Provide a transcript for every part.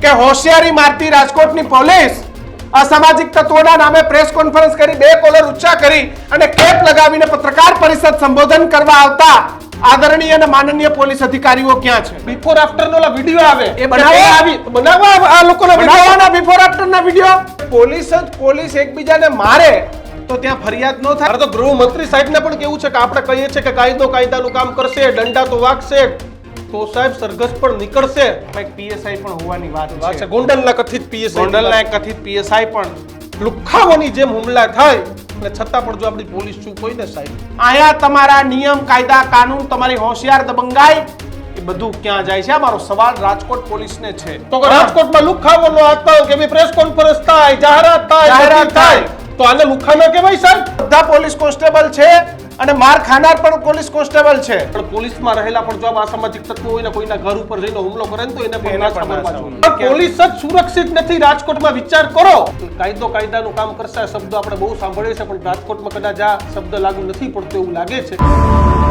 કે હોશિયારી મારતી રાજકોટની પોલીસ અસામાજિક તત્વોના નામે પ્રેસ કોન્ફરન્સ કરી બે કોલર ઊંચા કરી અને કેપ લગાવીને પત્રકાર પરિષદ સંબોધન કરવા આવતા આદરણીય અને માનનીય પોલીસ અધિકારીઓ ક્યાં છે? બિફોર આફ્ટર નો વીડિયો આવે. એ બનાવવા આવી બનાવવા આ લોકોના બનાવવાના બિફોર આફ્ટર ના વીડિયો પોલીસ જ પોલીસ એકબીજાને મારે તો ત્યાં ફરિયાદ ન થાય. તો ગૃહમંત્રી સાહેબને પણ કેવું છે કે આપણે કહીએ છીએ કે કાયદો કાયદાનું કામ કરશે દંડા તો વાગશે. તો સાહેબ સરઘસ પણ નીકળશે. ભાઈ પીએસઆઈ પણ હોવાની વાત વાત છે. ગોંડલના કથિત પીએસઆઈ ગોંડલના કથિત પીએસઆઈ પણ. લુખ્ખાઓની જેમ હુમલા થાય અને છતાં પણ જો આપણી પોલીસ ચૂપ હોય ને સાહેબ. આયા તમારા નિયમ કાયદા કાનૂન તમારી હોશિયાર દબંગાઈ એ બધું ક્યાં જાય છે? આ મારો સવાલ રાજકોટ પોલીસને છે. તો રાજકોટમાં રાજકોટમાં લુખ્ખાઓનો કે એવી પ્રેસ કોન્ફરન્સ થાય જાહેરાત થાય જાહેરાત થાય. તો આને લુખ્ખા કહેવાય સાહેબ? બધા પોલીસ કોન્સ્ટેબલ છે. અને માર ખાનાર પણ પોલીસ કોન્સ્ટેબલ છે. પણ પોલીસમાં રહેલા પણ જો આ અસામાજિક તત્વો હોય ને કોઈના ઘર ઉપર જઈને હુમલો કરે ને તો એને પણ પોલીસ જ સુરક્ષિત નથી રાજકોટમાં વિચાર કરો. કાયદો કાયદાનું કામ કરશે શબ્દો આપણે બહુ સાંભળીએ છે પણ રાજકોટમાં કદાચ આ શબ્દ લાગુ નથી પડતો એવું લાગે છે.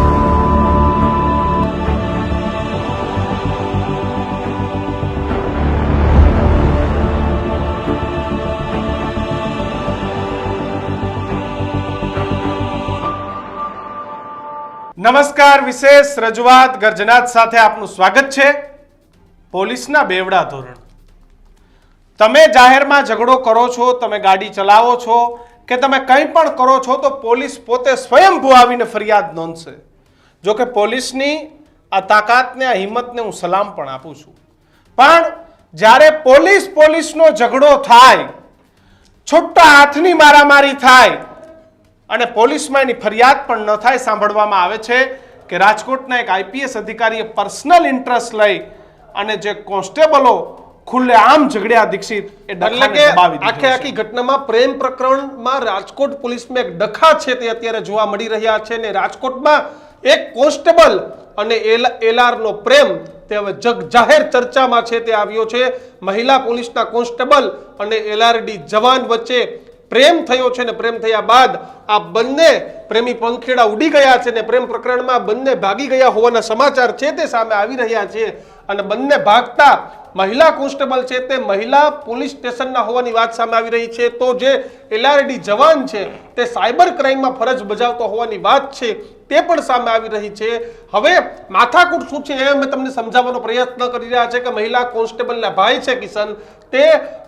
નમસ્કાર, વિશેષ રજૂઆત ગર્જનાથ સાથે આપનું સ્વાગત છે પોલીસના બેવડા ધોરણ. તમે જાહેરમાં ઝઘડો કરો છો, તમે ગાડી ચલાવો છો કે તમે કંઈ પણ કરો છો તો પોલીસ પોતે સ્વયંભૂ આવીને ફરિયાદ નોંધશે. જો કે પોલીસની આ તાકાતને, આ હિંમતને હું સલામ પણ આપું છું. પણ જ્યારે પોલીસ પોલીસનો ઝઘડો થાય, છૂટા હાથની મારામારી થાય અને પોલીસમાં એની ફરિયાદ પણ ન થાય સાંભળવામાં આવે છે કે રાજકોટના એક આઈપીએસ અધિકારીએ પર્સનલ ઇન્ટરેસ્ટ લઈ અને જે કોન્સ્ટેબલો ખુલ્લે આમ ઝઘડ્યા દીક્ષિત એ એટલે કે આખે આખી ઘટનામાં પ્રેમ પ્રકરણમાં રાજકોટ પોલીસમાં એક ડખા છે તે અત્યારે જોવા મળી રહ્યા છે ને રાજકોટમાં એક કોન્સ્ટેબલ અને એલઆરનો પ્રેમ તે હવે જગ જાહેર ચર્ચામાં છે તે આવ્યો છે. મહિલા પોલીસના કોન્સ્ટેબલ અને એલઆરડી જવાન વચ્ચે પ્રેમ થયો છે ને પ્રેમ થયા બાદ આ બંને પ્રેમી પંખેડા ઉડી ગયા છે ને પ્રેમ પ્રકરણમાં બંને ભાગી ગયા હોવાના સમાચાર છે તે સામે આવી રહ્યા છે. અને બંને ભાગતા મહિલા કોન્સ્ટેબલ છે તે મહિલા પોલીસ સ્ટેશનના હોવાની વાત સામે આવી રહી છે. તો જે એલઆરડી જવાન છે તે સાયબર ક્રાઇમમાં ફરજ બજાવતો હોવાની વાત છે તે પણ સામે આવી રહી છે. હવે માથાકૂટ શું છે એ અમે તમને સમજાવવાનો પ્રયત્ન કરી રહ્યા છે કે મહિલા કોન્સ્ટેબલના ભાઈ છે કિશન. તે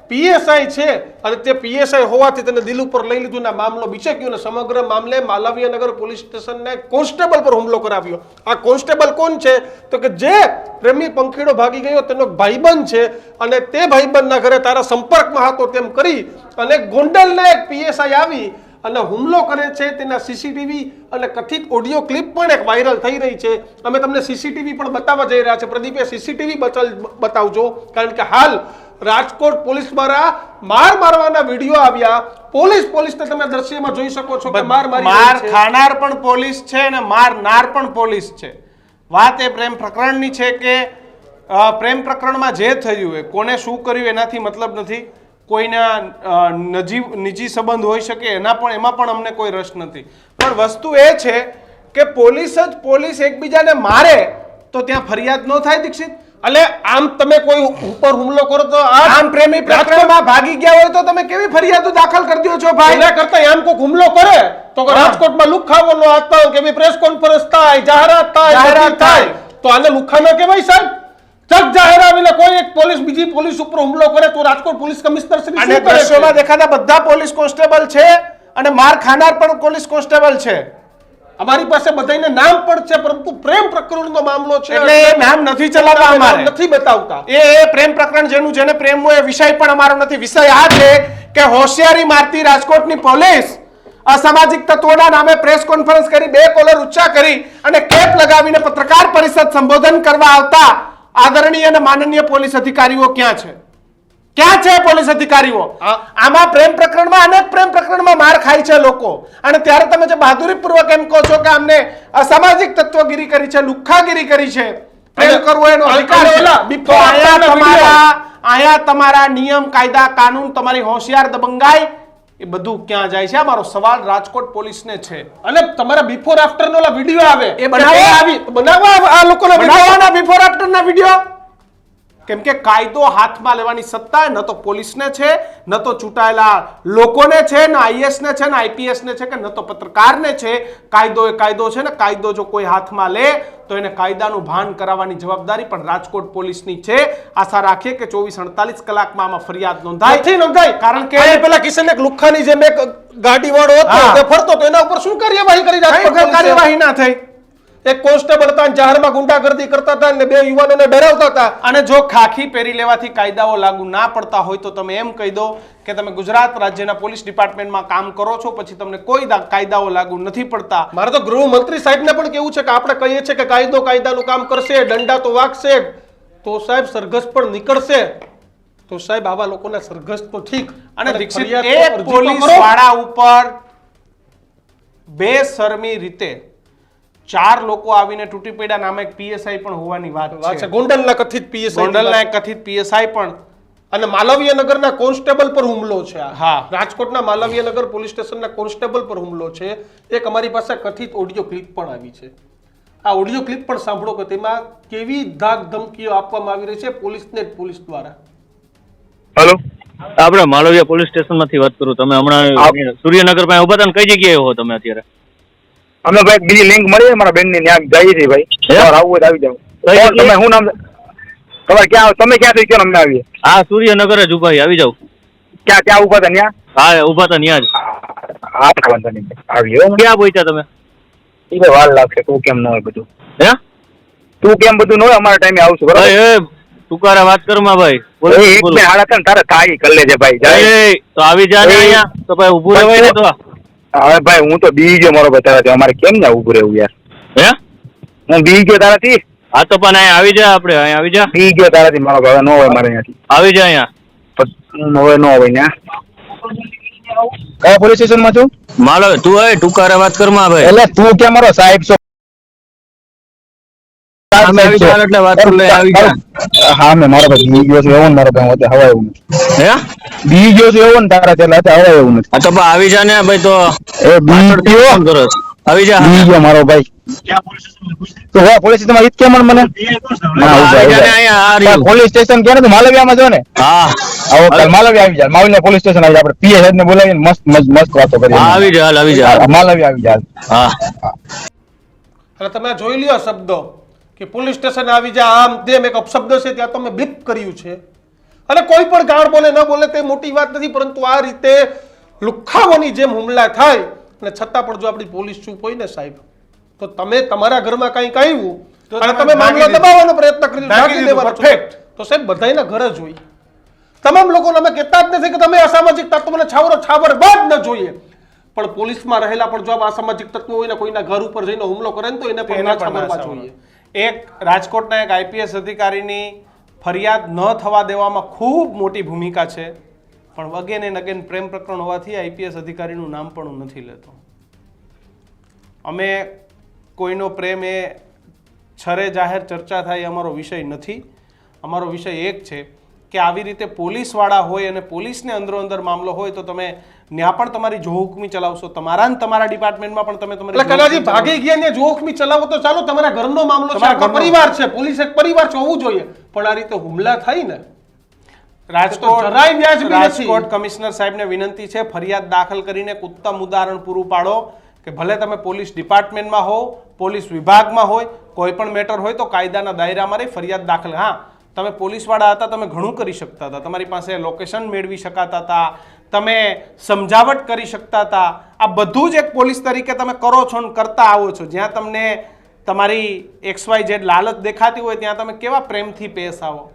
પીએસઆઈ છે અને તે પીએસઆઈ હોવાથી તેને દિલ ઉપર લઈ લીધું ને મામલો ગયો ને સમગ્ર મામલે માલવીયનગર પોલીસ સ્ટેશનને કોન્સ્ટેબલ પર હુમલો કરાવ્યો. આ કોન્સ્ટેબલ કોણ છે? તો કે જે પ્રેમી પંખીડો ભાગી ગયો તેનો ભાઈબંધ છે અને તે ભાઈબંધના ઘરે તારા સંપર્કમાં હતો તેમ કરી અને ગોંડલને એક પીએસઆઈ આવી અને હુમલો કરે છે. તેના સીસીટીવી અને કથિત ઓડિયો ક્લિપ પણ એક વાયરલ થઈ રહી છે. અમે તમને સીસીટીવી પણ બતાવવા જઈ રહ્યા છે. પ્રદીપે સીસીટીવી બતાવજો. કારણ કે હાલ રાજકોટ પોલીસ દ્વારા માર મારવાના વીડિયો આવ્યા. પોલીસ પોલીસને તમે દ્રશ્યમાં જોઈ શકો છો કે માર મારી માર ખાનાર પણ પોલીસ છે અને મારનાર પણ પોલીસ છે. વાત એ પ્રેમ પ્રકરણની છે કે પ્રેમ પ્રકરણમાં જે થયું એ કોને શું કર્યું એનાથી મતલબ નથી. કોઈના નજીવ નજી સંબંધ હોઈ શકે એના પણ એમાં પણ અમને કોઈ રસ નથી. પણ વસ્તુ એ છે કે પોલીસ જ પોલીસ એકબીજાને મારે તો ત્યાં ફરિયાદ ન થાય દીક્ષિત. એટલે આમ તમે કોઈ ઉપર હુમલો કરો તો આમ પ્રેમી પ્રકરણમાં ભાગી ગયા હોય તો તમે કેવી ફરિયાદો દાખલ કરી દો છો ભાઈ એના કરતા આમ કોઈ હુમલો કરે તો રાજકોટમાં હા. રાજકોટમાં લુખ્ખાઓનો આતંક એવી પ્રેસ કોન્ફરન્સ થાય જાહેરાત થાય જાહેરાત થાય. તો આને લુખ્ખા ન કહેવાય સાહેબ જગ જાહેર આવીને કોઈ એક પોલીસ બીજી પોલીસ ઉપર હુમલો કરે તો રાજકોટ પોલીસ કમિશનર શ્રી અને દ્રશ્યોમાં? દેખાતા બધા પોલીસ કોન્સ્ટેબલ છે અને માર ખાનાર પણ પોલીસ કોન્સ્ટેબલ છે અમારી પાસે બધાયને નામ પણ છે પરંતુ પ્રેમ પ્રકરણનો મામલો છે. એટલે એ નામ નથી ચલાવતા અમારે. નથી બતાવતા. એ પ્રેમ પ્રકરણ જેનું જેને પ્રેમ હોય એ વિષય પણ અમારો નથી. વિષય આ છે કે હોશિયારી મારતી રાજકોટની પોલીસ અસામાજિક તત્વોના નામે પ્રેસ કોન્ફરન્સ કરી બે કોલર ઊંચા કરી અને કેપ લગાવીને પત્રકાર પરિષદ સંબોધન કરવા આવતા આદરણીય અને માનનીય પોલીસ અધિકારીઓ ક્યાં છે? ક્યાં છે પોલીસ અધિકારીઓ? આમાં પ્રેમ પ્રકરણમાં અનેક પ્રેમ પ્રકરણમાં માર ખાય છે લોકો. અને ત્યારે તમે જે બહાદુરીપૂર્વક એમ કહો છો કે અમને અસામાજિક તત્વગીરી કરી છે લુખ્ખાગીરી કરી છે પ્રેમ કરવો એનો અધિકાર ના તમારા અહીંયા તમારા નિયમ કાયદા કાનૂન તમારી હોશિયાર દબંગાઈ એ બધું ક્યાં જાય છે? મારો સવાલ રાજકોટ પોલીસને છે. અને તમારા બિફોર આફ્ટર નો વીડિયો આવે. એ બનાવવા આવી બનાવવા આ લોકોના બનાવવાના બિફોર આફ્ટર ના વીડિયો કેમ કે કાયદો હાથમાં લેવાની સત્તા ન તો પોલીસને છે ન તો ચૂંટાયેલા લોકોને છે ને આઈએસને છે ને આઈપીએસને છે કે ન તો પત્રકારને છે. કાયદો એ કાયદો છે ને કાયદો જો કોઈ હાથમાં લે તો એને કાયદાનું ભાન કરાવવાની જવાબદારી પણ રાજકોટ પોલીસની છે. આશા રાખીએ કે ચોવીસ અડતાલીસ કલાકમાં આમાં ફરિયાદ નોંધાય. નથી નોંધાય કારણ કે પેલા કિશન એક લુખ્ખાની જેમ એક ગાડી વાળો હતો ફરતો તો એના ઉપર શું કાર્યવાહી કરી? કાર્યવાહી ના થઈ. એક કોન્સ્ટેબલ હતા જાહેરમાં ગુંડાગર્દી કરતા હતા અને બે યુવાનોને ડરાવતા હતા. અને જો ખાખી પહેરી લેવાથી કાયદાઓ લાગુ ના પડતા હોય તો તમે એમ કહી દો કે તમે ગુજરાત રાજ્યના પોલીસ ડિપાર્ટમેન્ટમાં કામ કરો છો પછી તમને કોઈ કાયદાઓ લાગુ નથી પડતા. મારે તો ગૃહમંત્રી સાહેબને પણ કેવું છે કે આપણે કહીએ છીએ કે કાયદો કાયદાનું કામ કરશે દંડા તો વાગશે. તો સાહેબ સરઘસ પણ નીકળશે. તો સાહેબ આવા લોકોના સરઘસ તો ઠીક. અને દીક્ષિત પોલીસવાળા ઉપર બેશરમી રીતે ચાર લોકો આવીને તૂટી પડ્યા નામે એક પીએસઆઈ પણ હોવાની વાત છે. ગોંડલના કથિત પીએસઆઈ ગોંડલના એક કથિત પીએસઆઈ પણ. અને માલવીય નગરના કોન્સ્ટેબલ પર હુમલો છે હા. રાજકોટના માલવીય નગર પોલીસ સ્ટેશનના કોન્સ્ટેબલ પર હુમલો છે. એક અમારી પાસે કથિત ઓડિયો ક્લિપ પણ આવી છે. આ ઓડિયો ક્લિપ પણ સાંભળો કે તેમાં કેવી ધાક ધમકીઓ આપવામાં આવી રહી છે પોલીસને જ પોલીસ દ્વારા. હેલો. આપણે માલવિયા પોલીસ સ્ટેશનમાંથી વાત કરું. તમે હમણાં સૂર્યનગર પાસે ઊભા હતા કઈ જગ્યાએ હો તમે અત્યારે? અમે ભાઈ બીજી લિંક મળી મારા બેનની ત્યાં જઈએ છીએ ભાઈ? તમારે આવવું હોય તો આવી જાવ તમે શું નામ તમારે ક્યાં તમે ક્યાંથી કયો ને અમે આવીએ? હા સૂર્યનગર જ ઊભા આવી જાવ ક્યાં ક્યાં ઊભા હતા ત્યાં? હા ઊભા હતા ત્યાં જ. હા વાંધો નહીં આવી. ક્યાં પહોંચ્યા તમે? એ વાર લાગશે તું કેમ ન હોય બધું? હે? તું કેમ બધું ન હોય? અમારા ટાઈમે આવશું બરાબર? તુકારા વાત કરમાં ભાઈ. એક બે હાડા તારે કાઈ કર લેજે ભાઈ. જાય. તો આવી જા અહીંયા. તો ભાઈ ઊભું રહેવાય ને તો હવે ભાઈ હું તો બી ગયો મારો બતાવે અમારે કેમ ના ઉભું રહેવું યાર? હે? હું બી ગયો તારાથી? હા તો પણ અહીંયા આવી જા આપણે અહીંયા આવી જા. બી ગયો તારાથી મારો ભાઈ નો હોય મારે અહીંયાથી. આવી જા અહીંયા. પણ હવે ન હોય ને કયા પોલીસ સ્ટેશનમાં છું? માલો તું હવે ટૂંકા વાત કરમાં ભાઈ. એટલે તું કે મારો સાહેબ છો? હા મેં મારો ભાઈ બી ગયો એવો ને મારો ભાઈ હોતે હવાય એવું હે? બી ગયો છે એવો ને તારા તેલા હતે હવાય એવું નથી તો આવી જા ને ભાઈ તો એ બી ગયો? આવી જા. બી ગયો મારો ભાઈ. તો હા પોલીસ સ્ટેશનમાં કેમ મને? ના આવી જા ને અહીંયા પોલીસ સ્ટેશન કે તો માલવિયામાં જો ને? હા. આવો કાલ માલવી આવી જાય માલવ્યા પોલીસ સ્ટેશન આવી આપડે આપણે પીએ હેડ ને બોલાવીને મસ્ત મસ્ત મસ્ત વાતો કરી હા આવી જા આવી જા. માલવ્યા આવી જાય હા. અને તમે જોઈ લ્યો શબ્દો. કે પોલીસ સ્ટેશન આવી જા આમ તેમ એક અપશબ્દ છે ત્યાં તમે બ્લીપ કર્યું છે. અને કોઈ પણ ગાળ બોલે ન બોલે તે મોટી વાત નથી પરંતુ આ રીતે લુખ્ખાઓની જેમ હુમલા થાય અને છતાં પણ જો આપણી પોલીસ ચૂપ હોય ને સાહેબ તો તમે તમારા ઘરમાં કઈ કહ્યું અને તમે તમે મામલો દબાવવાનો પ્રયત્ન કરી ઢાંકી દેવાનો. તો સાહેબ બધાયના ઘર જ હોય. તમામ લોકોને અમે કહેતા જ નથી કે તમે અસામાજિક તત્વોને છાવરો છાવર બાદ ન જોઈએ. પણ પોલીસમાં રહેલા પણ જો આ અસામાજિક તત્વો હોય ને કોઈના ઘર ઉપર જઈને હુમલો કરે ને તો એને પણ ના છાવરવા જોઈએ. એક રાજકોટના એક આઈપીએસ અધિકારીની ફરિયાદ ન થવા દેવામાં ખૂબ મોટી ભૂમિકા છે. પણ અગેન એન્ડ અગેન પ્રેમ પ્રકરણ હોવાથી આઈપીએસ અધિકારીનું નામ પણ હું નથી લેતો. અમે કોઈનો પ્રેમ એ છરે જાહેર ચર્ચા થાય એ અમારો વિષય નથી. અમારો વિષય એક છે કે આવી રીતે પોલીસવાળા હોય અને પોલીસને અંદરો અંદર મામલો હોય તો તમે ત્યાં પણ તમારી જોહુકમી ચલાવશો તમારા તમારા ડિપાર્ટમેન્ટમાં પણ તમે તમારી કદાચ ભાગી ગયા ને જોહુકમી ચલાવો તો ચાલો તમારા ઘરનો મામલો છે. પરિવાર છે પોલીસ એક પરિવાર છે હોવું જોઈએ પણ આ રીતે હુમલા થઈ ને. રાજકોટ કમિશનર સાહેબને વિનંતી છે ફરિયાદ દાખલ કરીને ઉત્તમ ઉદાહરણ પૂરું પાડો કે ભલે તમે પોલીસ ડિપાર્ટમેન્ટમાં હો પોલીસ વિભાગમાં હોય કોઈ પણ મેટર હોય તો કાયદાના દાયરામાં રહી ફરિયાદ દાખલ હા તમે પોલીસવાળા હતા તમે ઘણું કરી શકતા હતા તમારી પાસે લોકેશન મેળવી શકાતા હતા તમે સમજાવટ કરી શકતા હતા. આ બધું જ એક પોલીસ તરીકે તમે કરો છો ને કરતા આવો છો. જ્યાં તમને તમારી એક્સ વાય ઝેડ લાલચ દેખાતી હોય ત્યાં તમે કેવા પ્રેમથી પેશ આવો?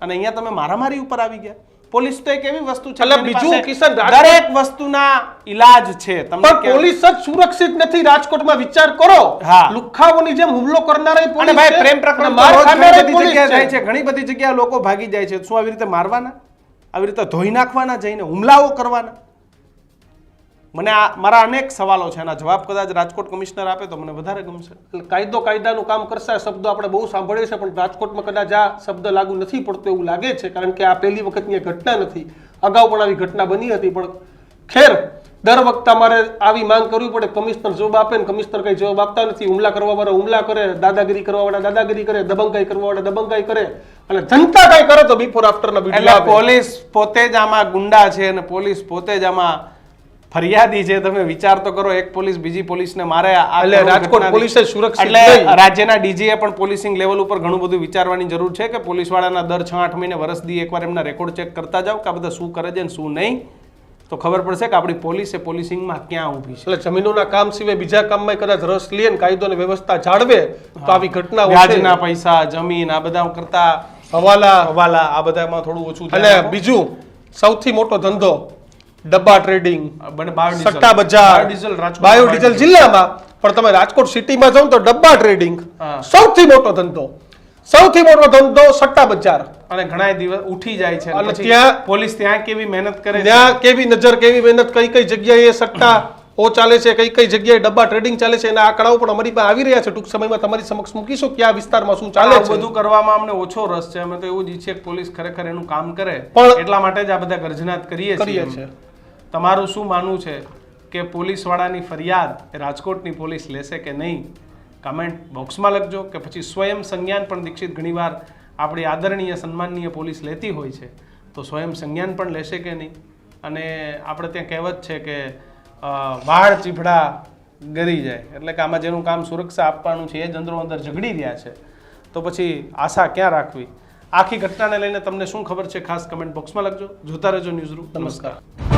અને અહીંયા તમે મારામારી ઉપર આવી ગયા. પોલીસ તો એક એવી વસ્તુ છે બીજું કિશન, દરેક વસ્તુના ઈલાજ છે. તમને પોલીસ જ સુરક્ષિત નથી રાજકોટમાં વિચાર કરો. હા. લુખ્ખાઓની જેમ હુમલો કરનારા અને પોલીસ ભાઈ પ્રેમ પ્રકરણ અને ઘણી બધી ઘણી જગ્યાએ લોકો ભાગી જાય છે. શું આવી રીતે મારવાના? આવી રીતે ધોઈ નાખવાના જઈને હુમલાઓ કરવાના. મને આ, મારા અનેક સવાલો છે, એના જવાબ કદાચ રાજકોટ કમિશનર આપે તો મને વધારે ગમશે. કાયદો કાયદાનું કામ કરશે શબ્દો આપણે બહુ સાંભળીએ છે, પણ રાજકોટમાં કદાચ આ શબ્દ લાગુ નથી પડતો એવું લાગે છે, કારણ કે આ પહેલી વખતની ઘટના નથી. અગાઉ પણ આવી ઘટના બની હતી, પણ ખેર દર વખતે અમારે આવી માંગ કરવી પડે કમિશનર જવાબ આપે ને કમિશનર કઈ જવાબ આપતા નથી હુમલા કરવાવાળા હુમલા કરે દાદાગીરી કરવાવાળા દાદાગીરી કરે દબંગાઈ કરવાવાળા દબંગાઈ કરે. અને જનતા કઈ કરે તો બિફોર આફ્ટર ના એટલે પોલીસ પોતે જ આમાં ગુંડા છે અને પોલીસ પોતે જ આમાં ફરિયાદી છે. તમે વિચાર તો કરો એક પોલીસ બીજી પોલીસને મારે એટલે રાજકોટ પોલીસે સુરક્ષિત એટલે રાજ્યના ડીજીએ પણ પોલીસિંગ લેવલ ઉપર ઘણું બધું વિચારવાની જરૂર છે કે પોલીસ વાળાના દર છ આઠ મહિને વર્ષ દી એકવાર એમના રેકોર્ડ ચેક કરતા જાઓ કે આ બધા શું કરે છે ને શું નહીં. તો ખબર પડશે કે આપણી પોલીસ એ પોલીસિંગમાં ક્યાં ઊભી છે. એટલે જમીનોના કામ સિવાય બીજા કામમાં કદાચ રસ લે ને કાયદો અને વ્યવસ્થા જાળવે તો આવી ઘટના વ્યાજના પૈસા જમીન આ બધા કરતા હવાલા. હવાલા આ બધામાં થોડું ઓછું અને બીજું સૌથી મોટો ધંધો ડબ્બા ટ્રેડિંગ. સટ્ટા બજાર. બાયોડીઝલ જિલ્લામાં પણ તમે રાજકોટ સિટીમાં જાઓ તો ડબ્બા ટ્રેડિંગ સૌથી મોટો ધંધો. સૌથી મોટો ધંધો સટ્ટા બજાર. અને ઘણા દિવસ ઉઠી જાય છે અને ત્યાં- પોલીસ ત્યાં કેવી મહેનત કરે ત્યાં કેવી નજર કેવી મહેનત કઈ કઈ જગ્યાએ સટ્ટા ઓ ચાલે છે કઈ કઈ જગ્યાએ ડબ્બા ટ્રેડિંગ ચાલે છે એના આંકડાઓ પણ અમારી પાસે આવી રહ્યા છે. ટૂંક સમયમાં તમારી સમક્ષ મૂકીશું કે આ વિસ્તારમાં શું ચાલે છે. બધું કરવામાં અમને ઓછો રસ છે. અમે તો એવું જ ઈચ્છીએ પોલીસ ખરેખર એનું કામ કરે. પણ- એટલા માટે જ આ બધા ગર્જનાત કરીએ છીએ. તમારું શું માનવું છે કે પોલીસ વાળાની ફરિયાદ રાજકોટની પોલીસ લેશે કે નહીં? કમેન્ટ બોક્સમાં લખજો કે પછી સ્વયં સંજ્ઞાન પણ દીક્ષિત ઘણીવાર આપણી આદરણીય, સન્માનનીય પોલીસ લેતી હોય છે. તો સ્વયં સંજ્ઞાન પણ લેશે કે નહીં? અને આપણે ત્યાં કહેવત છે કે વાળ ચીભડા ગરી જાય. એટલે કે આમાં જેનું કામ સુરક્ષા આપવાનું છે, એ જ અંદરો અંદર ઝઘડી રહ્યા છે. તો પછી આશા ક્યાં રાખવી? આખી ઘટનાને લઈને તમને શું ખબર છે? ખાસ કમેન્ટ બોક્સમાં લખજો. જોતા રહેજો ન્યૂઝ રૂમ નમસ્કાર.